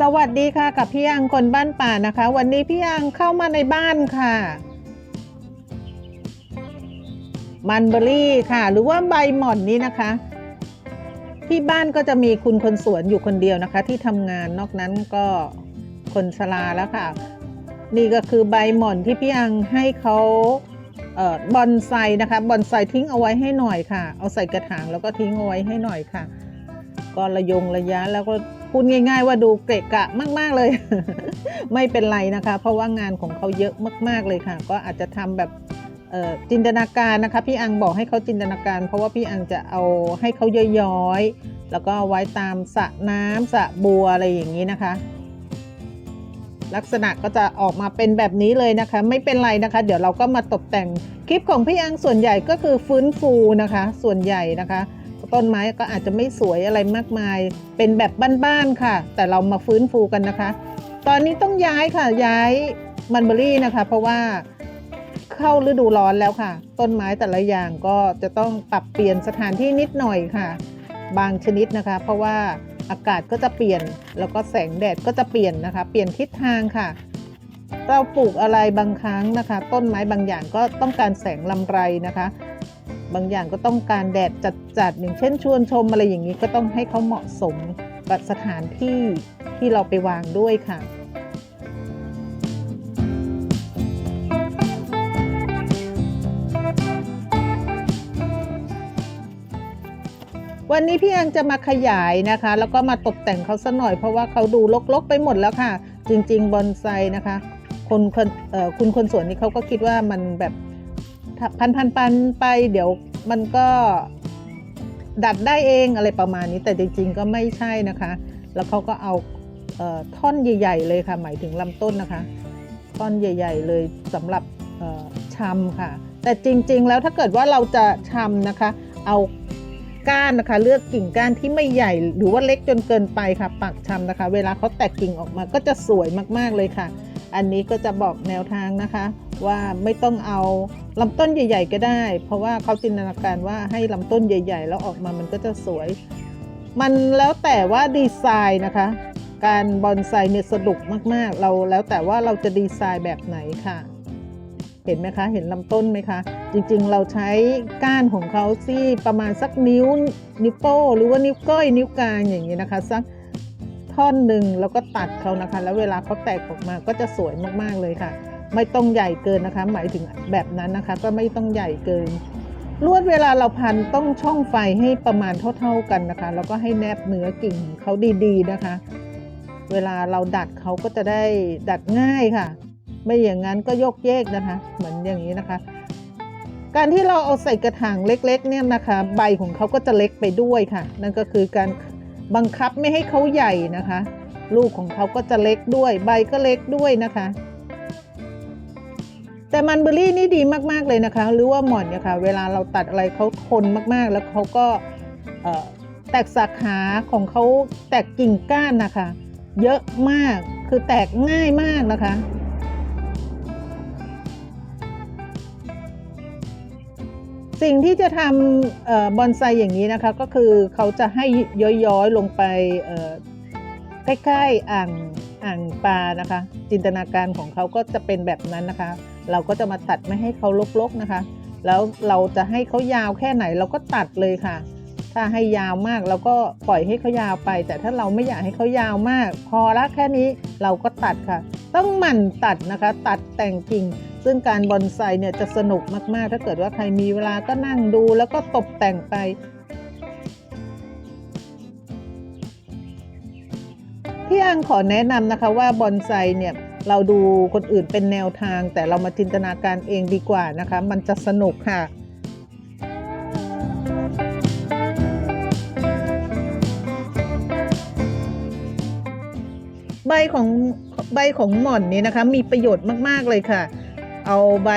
สวัสดีค่ะกับพี่อังคนบ้านป่านะคะ วันนี้พี่อังเข้ามาในบ้านค่ะ มันเบอรี่ค่ะ หรือว่าใบหม่อนนี้นะคะ ที่บ้านก็จะมีคุณคนสวนอยู่คนเดียวนะคะ ที่ทำงานนอกนั้นก็คนชราแล้วค่ะ นี่ก็คือใบหม่อนที่พี่อังให้เขาเอ่อบอนไซนะคะบอนไซทิ้งเอาไว้ให้หน่อยค่ะ เอาใส่กระถางแล้วก็ทิ้งเอาไว้ให้หน่อยค่ะ ก็ระยงระยะแล้วก็พูดง่าย ๆ ว่าดูเกะกะมากๆเลย ไม่เป็นไรนะคะ เพราะว่างานของเขาเยอะมาก ๆเลยค่ะ ก็อาจจะทำแบบจินตนาการนะคะพี่อังบอกให้เขาจินตนาการ เพราะว่าพี่อังจะเอาให้เขาย้อยๆแล้วก็ไว้ตามสระน้ำสระบัวอะไรอย่างนี้นะคะ ลักษณะก็จะออกมาเป็นแบบนี้เลยนะคะ ไม่เป็นไรนะคะ เดี๋ยวเราก็มาตกแต่งคลิปของพี่อังส่วนใหญ่ก็คือฟื้นฟูนะคะ ส่วนใหญ่นะคะ ต้นไม้ก็อาจจะไม่สวยอะไรมากมาย เป็นแบบบ้านๆค่ะ แต่เรามาฟื้นฟูกันนะคะ ตอนนี้ต้องย้ายค่ะย้ายมันเบอรี่นะคะ เพราะว่าเข้าฤดูร้อนแล้วค่ะ ต้นไม้แต่ละอย่างก็จะต้องปรับเปลี่ยนสถานที่นิดหน่อยค่ะ บางชนิดนะคะ เพราะว่าอากาศก็จะเปลี่ยน แล้วก็แสงแดดก็จะเปลี่ยนนะคะ เปลี่ยนทิศทางค่ะ เราปลูกอะไรบางครั้งนะคะ ต้นไม้บางอย่างก็ต้องการแสงลำไรนะคะ บางอย่างก็ต้องการแดดจัดๆอย่างเช่นชวนชมอะไรอย่างนี้ก็ต้องให้เขาเหมาะสมกับสถานที่ที่เราไปวางด้วยค่ะวันนี้พี่อังจะมาขยายนะคะ แล้วก็มาตกแต่งเขาสัหน่อยเพราะว่าเขาดูรกๆไปหมดแล้วค่ะ จริง ๆ บอนไซนะคะ คนคนคุณคนสวนนี่เขาก็คิดว่ามันแบบ พันพันปันๆไป เดี๋ยวมันก็ดัดได้เองอะไรประมาณนี้แต่จริง ๆ ก็ไม่ใช่นะคะ แล้วเขาก็เอาเออท่อนใหญ่ ๆ เลยค่ะ หมายถึงลำต้นนะคะ ท่อนใหญ่ ๆ เลยสำหรับชำค่ะ แต่จริง ๆ แล้วถ้าเกิดว่าเราจะชำนะคะ เอาก้านนะคะ เลือกกิ่งก้านที่ไม่ใหญ่หรือว่าเล็กจนเกินไปค่ะปักชำนะคะ เวลาเขาแตกกิ่งออกมาก็จะสวยมากๆเลยค่ะ อันนี้ก็จะบอกแนวทางนะคะ ว่าไม่ต้องเอา ลำต้นใหญ่ ๆ ก็ได้ เพราะว่าเขาจินตนาการว่าให้ลำต้นใหญ่ ๆ แล้วออกมามันก็จะสวย มันแล้วแต่ว่าดีไซน์นะคะ การบอนไซเนี่ยสนุกมากๆ เราแล้วแต่ว่าเราจะดีไซน์แบบไหนค่ะ เห็นไหมคะ เห็นลำต้นไหมคะ จริงๆ เราใช้ก้านของเขาที่ประมาณสักนิ้วนิ้วโป้หรือว่านิ้วก้อยนิ้วกลางอย่างนี้นะคะสักท่อนหนึ่งแล้วก็ตัดเขานะคะ แล้วเวลาเขาแตกออกมาก็จะสวยมากๆเลยค่ะ ไม่ต้องใหญ่เกินนะคะ หมายถึงแบบนั้นนะคะ ก็ไม่ต้องใหญ่เกิน ลวดเวลาเราพันต้องช่องไฟให้ประมาณเท่า ๆกันนะคะ แล้วก็ให้แนบเนื้อกิ่งเขาดีๆนะคะ เวลาเราดัดเขาก็จะได้ดัดง่ายค่ะ ไม่อย่างนั้นก็ยกเยกนะคะ เหมือนอย่างนี้นะคะ การที่เราเอาใส่กระถางเล็กๆเนี่ยนะคะ ใบของเขาก็จะเล็กไปด้วยค่ะ นั่นก็คือการบังคับไม่ให้เขาใหญ่นะคะ ลูกของเขาก็จะเล็กด้วย ใบก็เล็กด้วยนะคะ แต่มันเบอร์รี่นี่ดีมากๆเลยนะคะ หรือว่าหม่อนเนี่ยค่ะ เวลาเราตัดอะไรเขาทนมากๆ แล้วเขาก็แตกสาขาของเขาแตกกิ่งก้านนะคะ เยอะมากคือแตกง่ายมากนะคะสิ่งที่จะทำออบอนไซอย่างนี้นะคะ ก็คือเขาจะให้ย้อยๆลงไป ใกล้ๆอ่างอ่างปลานะคะ จินตนาการของเขาก็จะเป็นแบบนั้นนะคะ เราก็จะมาตัดไม่ให้เขาลกๆนะคะ แล้วเราจะให้เขายาวแค่ไหนเราก็ตัดเลยค่ะ ถ้าให้ยาวมากเราก็ปล่อยให้เขายาวไป แต่ถ้าเราไม่อยากให้เขายาวมาก พอละแค่นี้เราก็ตัดค่ะ ต้องหมั่นตัดนะคะ ตัดแต่งกิ่งซึ่งการบอนไซเนี่ยจะสนุกมากๆ ถ้าเกิดว่าใครมีเวลาก็นั่งดูแล้วก็ตกแต่งไป พี่อังขอแนะนำนะคะว่าบอนไซเนี่ยเราดูคนอื่นเป็นแนวทาง แต่เรามาจินตนาการเองดีกว่านะคะ มันจะสนุกค่ะใบของใบของหม่อนนี่นะคะ มีประโยชน์มาก ๆ เลยค่ะ เอาใบ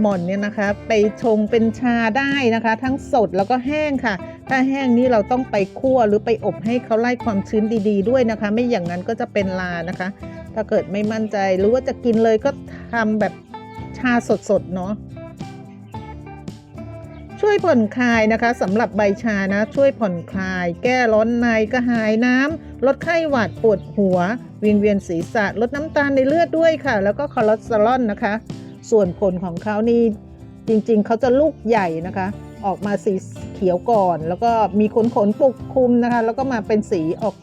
หม่อนเนี่ยนะคะ ไปชงเป็นชาได้นะคะ ทั้งสดแล้วก็แห้งค่ะ ถ้าแห้งนี่เราต้องไปคั่วหรือไปอบให้เขาไล่ความชื้นดีๆด้วยนะคะ ไม่อย่างนั้นก็จะเป็นลานะคะ ถ้าเกิดไม่มั่นใจหรือว่าจะกินเลยก็ทำแบบชาสดๆเนาะช่วยผ่อนคลายนะคะสำหรับใบชานะ ช่วยผ่อนคลาย แก้ร้อนในกระหายน้ำลดไข้หวัดปวดหัว วิงเวียนศีรษะ ลดน้ำตาลในเลือดด้วยค่ะ แล้วก็คอเลสเตอรอลนะคะ ส่วนผลของเขานี่จริงๆ เขาจะลูกใหญ่นะคะ ออกมาสีเขียวก่อน แล้วก็มีขนขนปกคลุมนะคะ แล้วก็มาเป็นสีออก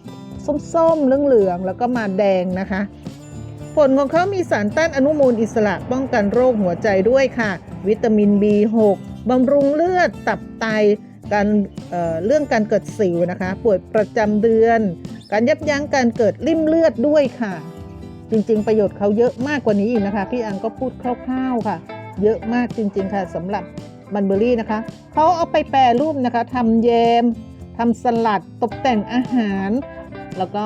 ส้มๆเหลืองๆแล้วก็มาแดงนะคะ ผลของเขามีสารต้านอนุมูลอิสระป้องกันโรคหัวใจด้วยค่ะ วิตามิน B6 บำรุงเลือดตับไตการเเรื่องการเกิดสิวนะคะปวดประจำเดือน การยับยั้งการเกิดริ่มเลือดด้วยค่ะ จริงๆ ประโยชน์เขาเยอะมากกว่านี้อีกนะคะ พี่อังก็พูดคร่าวๆค่ะ เยอะมากจริงๆค่ะสำหรับมันเบอรี่นะคะเขาเอาไปแปรรูปนะคะทำแยมทำสลัดตกแต่งอาหาร แล้วก็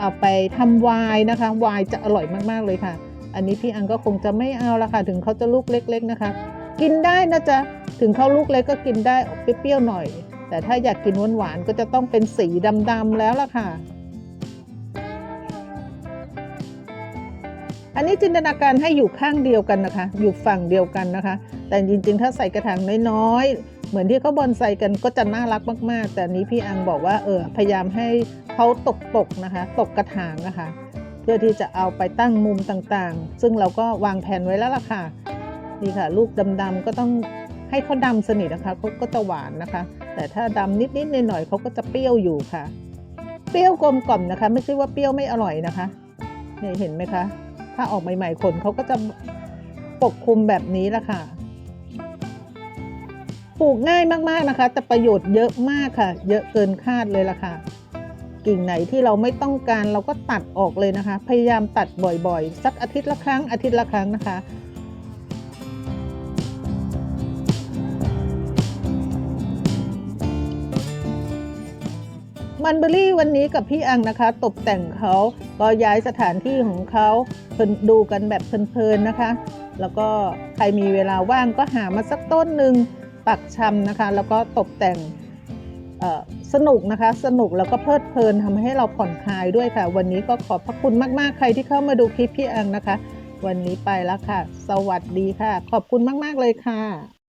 เอาไปทำวน์นะคะวน์จะอร่อยมากๆเลยค่ะ อันนี้พี่อังก็คงจะไม่เอาละค่ะ ถึงเขาจะลูกเล็ก ๆนะคะ กินได้นะจ๊ะถึงเขาลูกเล็กก็กินได้ออกเปรี้ยวๆหน่อย แต่ถ้าอยากกินหวานๆก็จะต้องเป็นสีดำๆแล้วล่ะค่ะ อันนี้จินตนาการให้อยู่ข้างเดียวกันนะคะ อยู่ฝั่งเดียวกันนะคะ แต่จริงๆ ถ้าใส่กระถางน้อยๆ เหมือนที่เขาบอนไซกันก็จะน่ารักมากๆ แต่นี้พี่อังบอกว่าเออพยายามให้เขาตกตกๆนะคะ ตกกระถางนะคะ เพื่อที่จะเอาไปตั้งมุมต่างๆ ซึ่งเราก็วางแผนไว้แล้วล่ะค่ะ นี่ค่ะ ลูกดำๆก็ต้องให้เขาดำสนิทนะคะเขาก็จะหวานนะคะ แต่ถ้าดำนิดๆหน่อยๆเขาก็จะเปรี้ยวอยู่ค่ะ เปรี้ยวกลมกล่อมนะคะ ไม่ใช่ว่าเปรี้ยวไม่อร่อยนะคะนี่เห็นไหมคะ ถ้าออกใหม่ ๆ ขนเขาก็จะปกคลุมแบบนี้ละค่ะ ปลูกง่ายมากๆนะคะ แต่ประโยชน์เยอะมากค่ะ เยอะเกินคาดเลยละค่ะ กิ่งไหนที่เราไม่ต้องการเราก็ตัดออกเลยนะคะ พยายามตัดบ่อยๆ สักอาทิตย์ละครั้งอาทิตย์ละครั้งนะคะ มันเบอรี่วันนี้กับพี่อังนะคะ ตกแต่งเขาก็ย้ายสถานที่ของเขาเพลินดูกันแบบเพลินๆนะคะ แล้วก็ใครมีเวลาว่างก็หามาสักต้นหนึ่งปักชำนะคะ แล้วก็ตกแต่งสนุกนะคะ สนุกแล้วก็เพลิดเพลินทำให้เราผ่อนคลายด้วยค่ะ วันนี้ก็ขอบพระคุณมากๆ ใครที่เข้ามาดูคลิปพี่อังนะคะ วันนี้ไปแล้วค่ะ สวัสดีค่ะ ขอบคุณมากๆเลยค่ะ